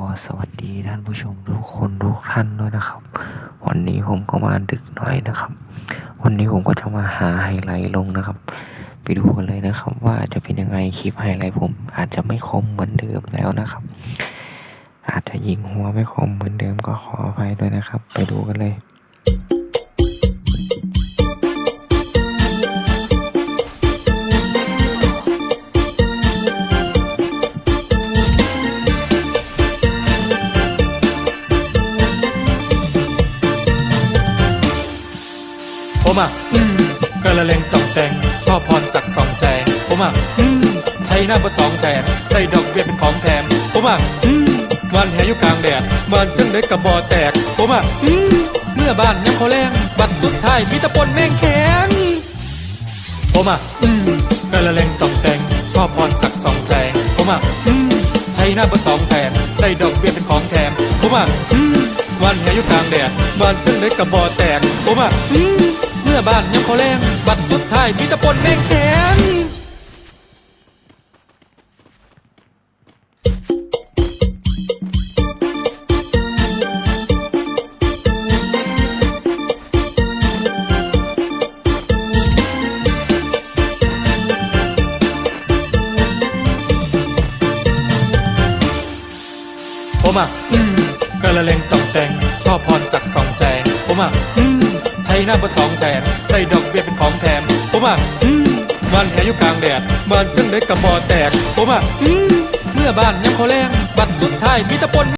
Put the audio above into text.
ขอสวัสดีท่านผู้ชมทุกคนทุกท่านด้วยนะครับ วันนี้ผมก็มาดึกหน่อยนะครับ วันนี้ผมก็จะมาหาไฮไลท์ลงนะครับ ไปดูกันเลยนะครับ ว่าจะเป็นยังไงคลิปไฮไลท์ผมอาจจะไม่คมเหมือนเดิมแล้วนะครับ อาจจะยิงหัวไม่คมเหมือนเดิมก็ขออภัยด้วยนะครับ ไปดูกันเลย ผมอะอืมกระเลงต้องแต่งชอบพรสักสองแสงผมอะอืมไทยหน้าบนสองแสนได้ดอกเบี้ยเป็นของแถมผมอะอืมวันแหอยู่กลางแดดบ้านจังได้กับบอแตกผมอะอืมเมื่อบ้านยังเขาแรงบัดสุดท้ายมีแตะปนแม่งแข็งผมอะอืมกระเลงต้องแต่งชอบพรสักสองแสงผมอะอืมไทยหน้าบนสองแสนได้ดอกเบี้ยเป็นของแถมผมอะอืมวันแหอยู่กลางแดดบ้านจังได้กับบอแตกผมอะอื มเมื่อบ้านยังเขาแรงบัดสุดท้ายมีแตะปนแม่งแข็งผมอะอืมกระเลงต้องแต่งชอบพรสักสองแสงผมอะอืมไท ยหน้าบนสองแสนได้ดอกเบี้ยเป็นของแถมผมอะอืมวันแหอยู่กลางแดดบ้านจังเด็กับบอแตกผมอะอืมเมื่อบ้านยังเขาแรงบัดสุดท้ายมีตะปน